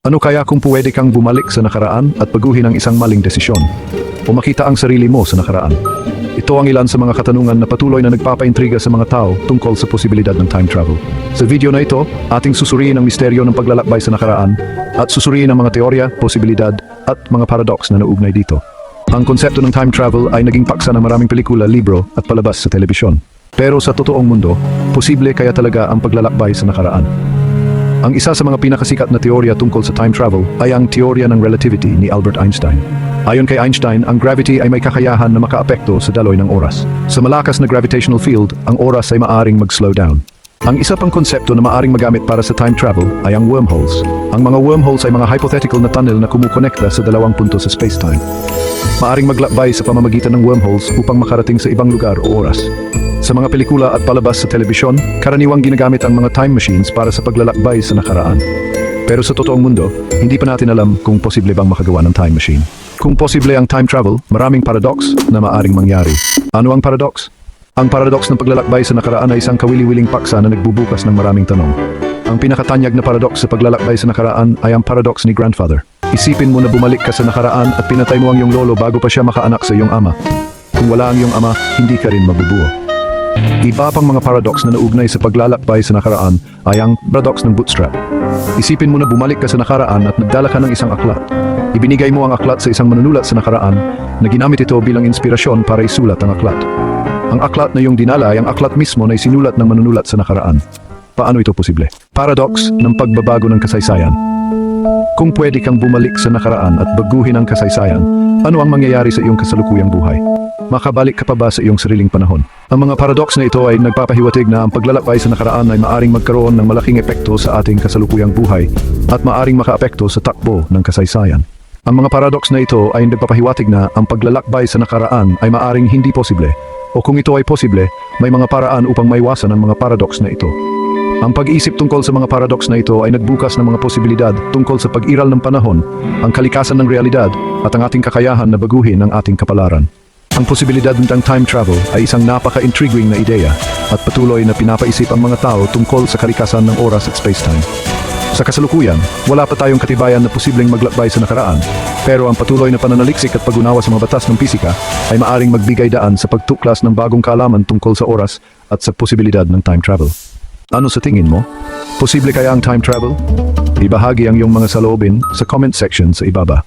Ano kaya kung pwede kang bumalik sa nakaraan at baguhin ang isang maling desisyon? O makita ang sarili mo sa nakaraan? Ito ang ilan sa mga katanungan na patuloy na nagpapaintriga sa mga tao tungkol sa posibilidad ng time travel. Sa video na ito, ating susuriin ang misteryo ng paglalakbay sa nakaraan at susuriin ang mga teorya, posibilidad at mga paradox na nauugnay dito. Ang konsepto ng time travel ay naging paksa ng maraming pelikula, libro at palabas sa telebisyon. Pero sa totoong mundo, posible kaya talaga ang paglalakbay sa nakaraan. Ang isa sa mga pinakasikat na teorya tungkol sa time travel ay ang teorya ng relativity ni Albert Einstein. Ayon kay Einstein, ang gravity ay may kakayahan na makaapekto sa daloy ng oras. Sa malakas na gravitational field, ang oras ay maaring mag-slow down. Ang isa pang konsepto na maaring magamit para sa time travel ay ang wormholes. Ang mga wormholes ay mga hypothetical na tunnel na kumukonekta sa dalawang punto sa space-time. Maaring maglakbay sa pamamagitan ng wormholes upang makarating sa ibang lugar o oras. Sa mga pelikula at palabas sa telebisyon, karaniwang ginagamit ang mga time machines para sa paglalakbay sa nakaraan. Pero sa totoong mundo, hindi pa natin alam kung posible bang makagawa ng time machine. Kung posible ang time travel, maraming paradox na maaring mangyari. Ano ang paradox? Ang paradox ng paglalakbay sa nakaraan ay isang kawili-wiling paksa na nagbubukas ng maraming tanong. Ang pinakatanyag na paradox sa paglalakbay sa nakaraan ay ang paradox ni grandfather. Isipin mo na bumalik ka sa nakaraan at pinatay mo ang iyong lolo bago pa siya makaanak sa iyong ama. Kung wala ang iyong ama, hindi ka rin mabubuo. Iba pang mga paradox na naugnay sa paglalakbay sa nakaraan ay ang paradox ng bootstrap. Isipin mo na bumalik ka sa nakaraan at nagdala ka ng isang aklat. Ibinigay mo ang aklat sa isang manunulat sa nakaraan na ginamit ito bilang inspirasyon para isulat ang aklat. Ang aklat na iyong dinala ay ang aklat mismo na isinulat ng manunulat sa nakaraan. Paano ito posible? Paradox ng pagbabago ng kasaysayan. Kung pwede kang bumalik sa nakaraan at baguhin ang kasaysayan, ano ang mangyayari sa iyong kasalukuyang buhay? Makabalik ka pa ba sa iyong sariling panahon? Ang mga paradox na ito ay nagpapahiwatig na ang paglalakbay sa nakaraan ay maaring magkaroon ng malaking epekto sa ating kasalukuyang buhay at maaring makaapekto sa takbo ng kasaysayan. Ang mga paradox na ito ay nagpapahiwatig na ang paglalakbay sa nakaraan ay maaring hindi posible o kung ito ay posible, may mga paraan upang maiwasan ang mga paradox na ito. Ang pag-iisip tungkol sa mga paradox na ito ay nagbukas ng mga posibilidad tungkol sa pag-iral ng panahon, ang kalikasan ng realidad, at ang ating kakayahan na baguhin ang ating kapalaran. Ang posibilidad ng time travel ay isang napaka-intriguing na ideya at patuloy na pinapaisip ang mga tao tungkol sa kalikasan ng oras at spacetime. Sa kasalukuyan, wala pa tayong katibayan na posibleng maglakbay sa nakaraan, pero ang patuloy na pananaliksik at pag-unawa sa mga batas ng pisika ay maaring magbigay daan sa pagtuklas ng bagong kaalaman tungkol sa oras at sa posibilidad ng time travel. Ano sa tingin mo? Posible kaya ang time travel? Ibahagi ang iyong mga saloobin sa comment section sa ibaba.